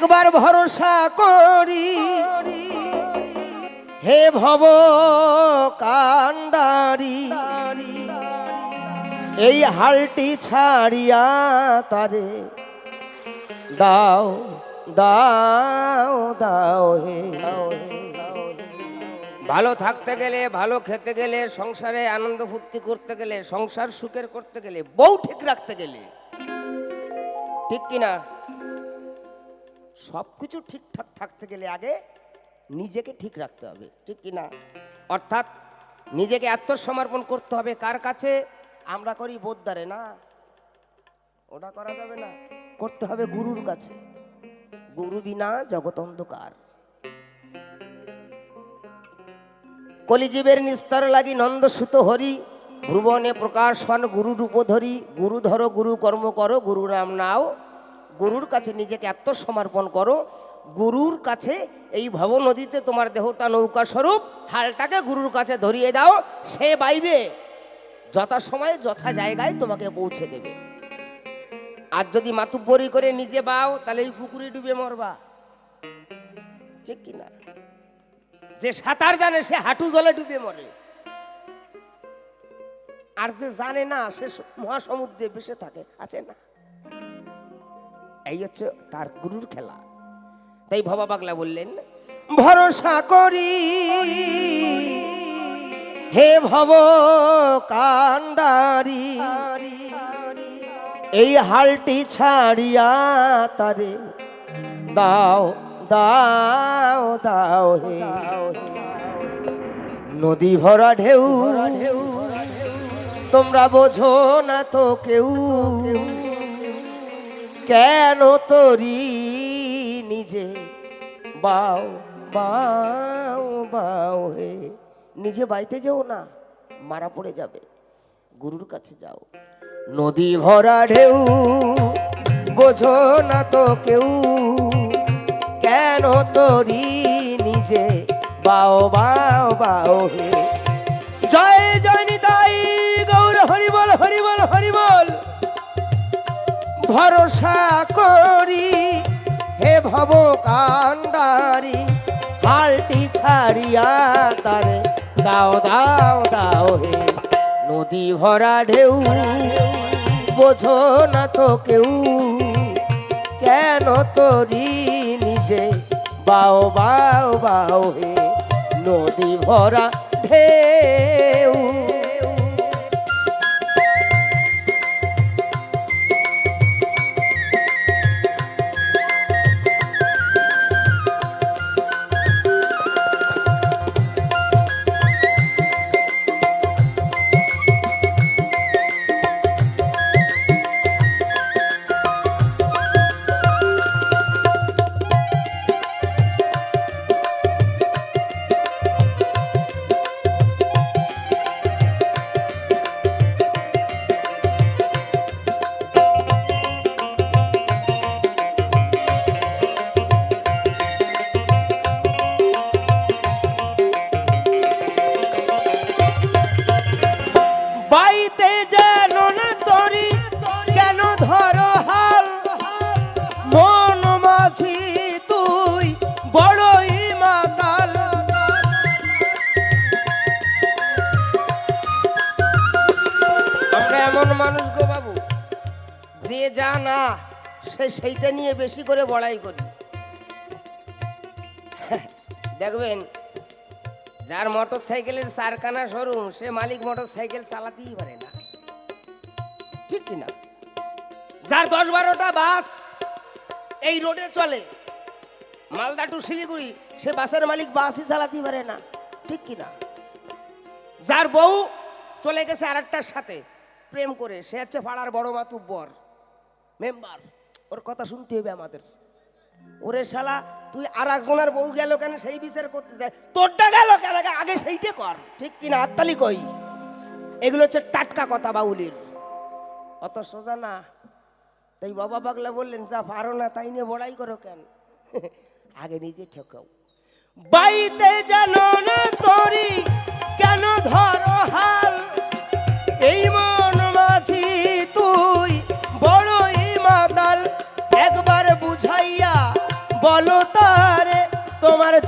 একবার ভরসা করি। হে ভব কান্ডারি এই হালটি ছাড়িয়া তারে দাও দাও দাও হে। ভালো থাকতে গেলে, ভালো খেতে গেলে, সংসারে আনন্দ ফুর্তি করতে গেলে, সংসার সুখের করতে গেলে, বউ ঠিক রাখতে গেলে, ঠিক কিনা? সব কিছু ঠিকঠাক থাকতে গেলে আগে নিজেকে ঠিক রাখতে হবে, ঠিক কিনা অর্থাৎ নিজেকে আত্মসমর্পণ করতে হবে, কার কাছে? আমরা করি বোদ্দারে না? ওটা করা যাবে না। করতে হবে গুরুর কাছে। গুরু বিনা জগৎ অন্ধকার। কলিজীবের নিস্তার লাগি নন্দসুত হরি, ভুবনে প্রকাশ হন গুরু রূপ ধরি, গুরু ধরো, গুরু কর্ম করো, গুরু নাম নাও। গুরুর কাছে নিজেকে আত্মসমর্পণ করো। গুরুর কাছে এই ভব নদীতে তোমার দেহটা নৌকা স্বরূপ হালটাকে গুরুর কাছে ধরিয়ে দাও, সে বাইবে। যথা সময়ে যথা জায়গায় তোমাকে পৌঁছে দেবে। আর যদি মাতুব্বরি করে নিজে বাও, তাহলে এই পুকুরে ডুবে মরবা। ঠিক কিনা যে সাঁতার জানে, সে হাঁটু জলে ডুবে মরে। আর যে জানে না সে মহাসমুদ্রে ভেসে থাকে। আছে না? এই হচ্ছে তার গুরুর খেলা। তাই ভবা পাগলা বললেন, ভরসা করি। হে ভব কান্ডারি এই হালটি ছাড়িয়া তারে দাও দাও দাও হে। নদী ভরা ঢেউ, তোমরা বোঝো না তো কেউ। কেন তরি নিজে? বাও বাও বাও হে। নিজে বাইতে যেও না, মারা পড়ে যাবে। গুরুর কাছে যাও। নদী ভরা ঢেউ, বোঝো না তো কেউ। কেন তরি নিজে? বাও বাও বাও হে। জয় জয় নিতাই গৌর, হরিবল হরিবল হরিবল। ভরসা করি, হে ভব কান্ডারি হালটি ছাড়িয়া তারে দাও দাও দাও হে নদী ভরা ঢেউ। বোঝো না তো কেউ কেন তরি নিজে? বাও বাও বাও হে নদী ভরা ঢেউ। যে যা না, সে সেইটা নিয়ে বেশি করে বড়াই করি। দেখবেন, যার মোটর সাইকেলের চারখানা শোরুম, সে মালিক মোটর সাইকেল চালাতেই পারে না। ঠিক কিনা? যার দশ বারোটা বাস এই রোডে চলে, মালদা টু শিলিগুড়ি, সে বাসের মালিক বাসই চালাতেই পারে না। ঠিক কিনা? যার বউ চলে গেছে আরেকটার সাথে, প্রেম করে, সে হচ্ছে পাড়ার বড় মাতুব্বর। মেম্বার, ওর কথা শুনতে হবে আমাদের। ওরে শালা, তুই আর একজনের বউ গেল কেন? সেই বিচার করতে যায় তোরটা গেল কেন? আগে সেইটা কর। ঠিক কিনা? হাততালি কই? এগুলো হচ্ছে টাটকা কথা বাউলির। অত সোজা না। তাই বাবা পাগলা বললেন, যা পারো না, তাই নিয়ে বড়াই করো কেন? আগে নিজে ঠকাও। বাইতে জানো না তোরি, কেন ধরো হাল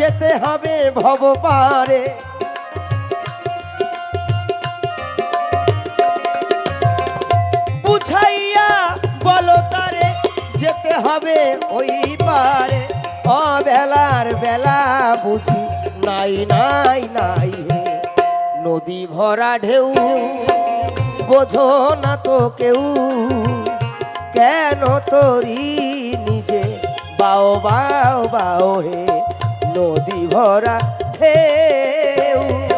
যেতে হবে ভব পারে বুঝাইয়া বলো তারে, যেতে হবে ওই পারে। অবেলার বেলা বুঝি নাই নাই নাই নদী ভরা ঢেউ, বোঝো না তো কেউ। কেন তোরি নিজে? বাও বাও বাও হে। নদী ভরা ঢেউ।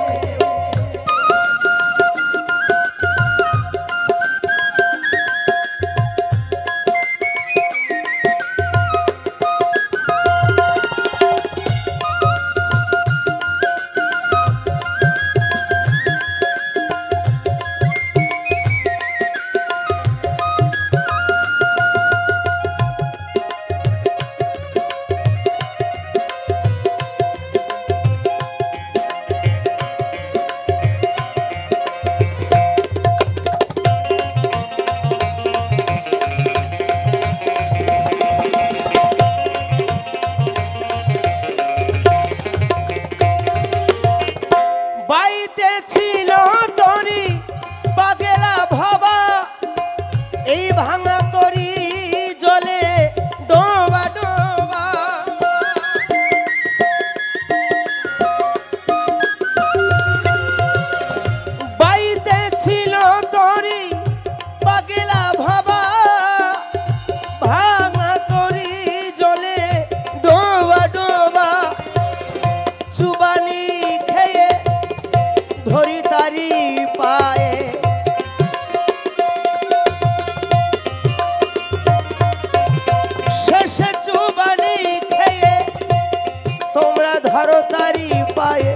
ধরো তারি পায়ে।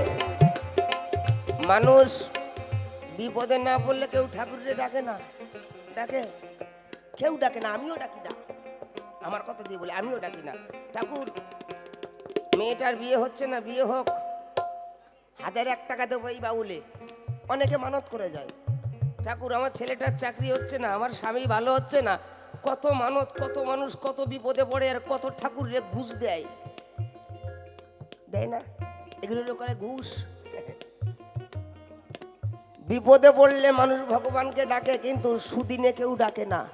মানুষ বিপদে না পড়লে কেউ ঠাকুরে ডাকে না। ডাকে? কেউ ডাকে না, আমিও ডাকি না। আমার কথা দিয়ে বলে, আমিও ডাকি না। ঠাকুর, মেয়েটার বিয়ে হচ্ছে না, বিয়ে হোক। হাজার এক টাকা দেবো এই বাউলে। অনেকে মানত করে যায়। ঠাকুর, আমার ছেলেটার চাকরি হচ্ছে না, আমার স্বামী ভালো হচ্ছে না। কত মানত, কত মানুষ কত বিপদে পড়ে আর কত ঠাকুর রে ঘুষ দেয়। দেয় না। এগুলো হলো করে ঘুষ। বিপদে পড়লে মানুষ ভগবানকে ডাকে, কিন্তু সুদিনে কেউ ডাকে না।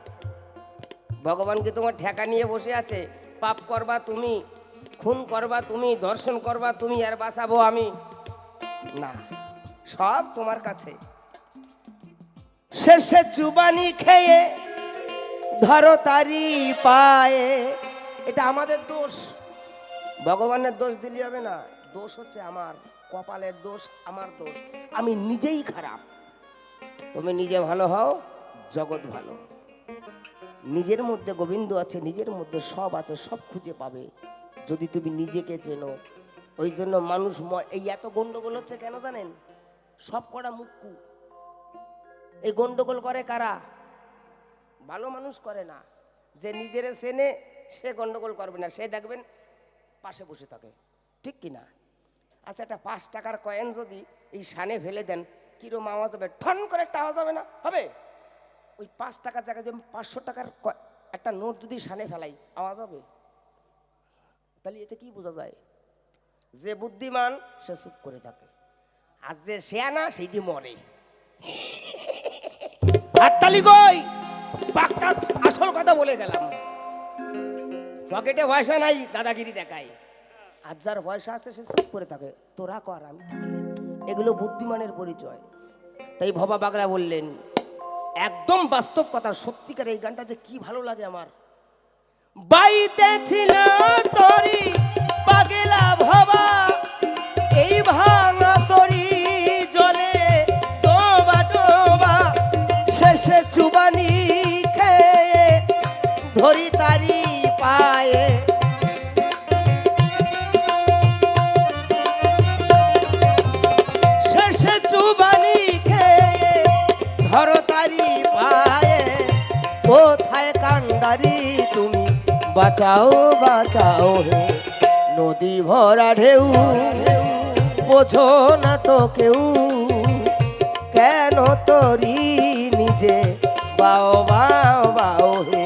ভগবানকে তোমার ঠেকা নিয়ে বসে আছে? পাপ করবা তুমি, খুন করবা তুমি দর্শন করবা তুমি, আর বাঁচাবো আমি? না, সব তোমার কাছে। শেষে চুবানি খেয়ে ধরো তারি পায়ে। এটা আমাদের দোষ। ভগবানের দোষ দিলে হবে না। দোষ হচ্ছে আমার কপালের দোষ, আমার দোষ। আমি নিজেই খারাপ। তুমি নিজে ভালো হও, জগৎ ভালো। নিজের মধ্যে গোবিন্দ আছে, নিজের মধ্যে সব আছে, সব খুঁজে পাবে। যদি তুমি নিজেকে চেনো। ওই জন্য মানুষ এই এত গন্ডগোল হচ্ছে কেন জানেন? সব করা মুক্কু। এই গন্ডগোল করে কারা? ভালো মানুষ করে না। যে নিজেরে চেনে, সে গন্ডগোল করবে না। সে দেখবেন পাশে বসে থাকে। ঠিক কি না আচ্ছা একটা পাঁচ টাকার কয়েন যদি এই সানে ফেলে দেন, কিরম আওয়াজ হবে? ঠন করে একটা আওয়াজ হবে না? হবে? ওই পাঁচ টাকার জায়গায় যদি পাঁচশো টাকার একটা নোট যদি সানে ফেলাই, আওয়াজ হবে? তাহলে এতে কি বোঝা যায়? যে বুদ্ধিমান, সে চুপ করে থাকে। আর যে শেয়ানা, সেইটি মরে। হাততালি কই? আসল কথা বলে গেলাম। পকেটে পয়সা নাই, দাদাগিরি দেখায়। আর যার পয়সা আছে, সে চুপ করে থাকে। তোরা কর, আমি এগুলো বুদ্ধিমানের পরিচয়। তাই ভবা বাগরা বললেন, একদম বাস্তব কথা, সত্যিকার এই গানটা যে কি ভালো লাগে আমার। বাইতে ছিল তরি, পাগেলা ভবা, এই ভাঙা তরি জলে ডোবা ডোবা, শেষে চুবানি খেয়ে ধরি তারি পায়ে। শেষে চুবানি খেয়ে ধরো পায়ে। কোথায় কান্ডারি তুমি? বাঁচাও বাঁচাও হে নদী ভরা ঢেউ। বোঝো না তো কেউ কেন তরি নিজে? বাও বাও বাও হে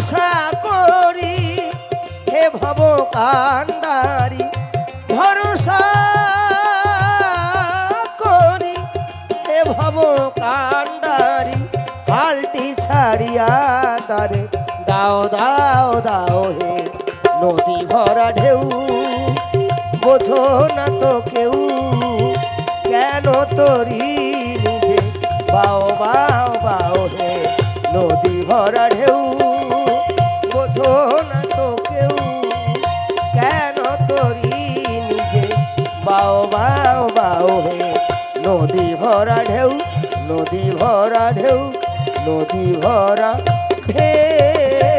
আশা করি, হে ভব কান্ডারি ভরসা করি, হে ভব কান্ডারি পাল্টি ছাড়িয়া তারে দাও দাও দাও হে নদী ভরা ঢেউ। বোঝো না তো কেউ, কেন তরি নিজে? বাও বাও বাও হে নদী ভরা ঢেউ। ভরা ঢেউ নদী ভরা ঢেউ নদী ভরা ঢেউ।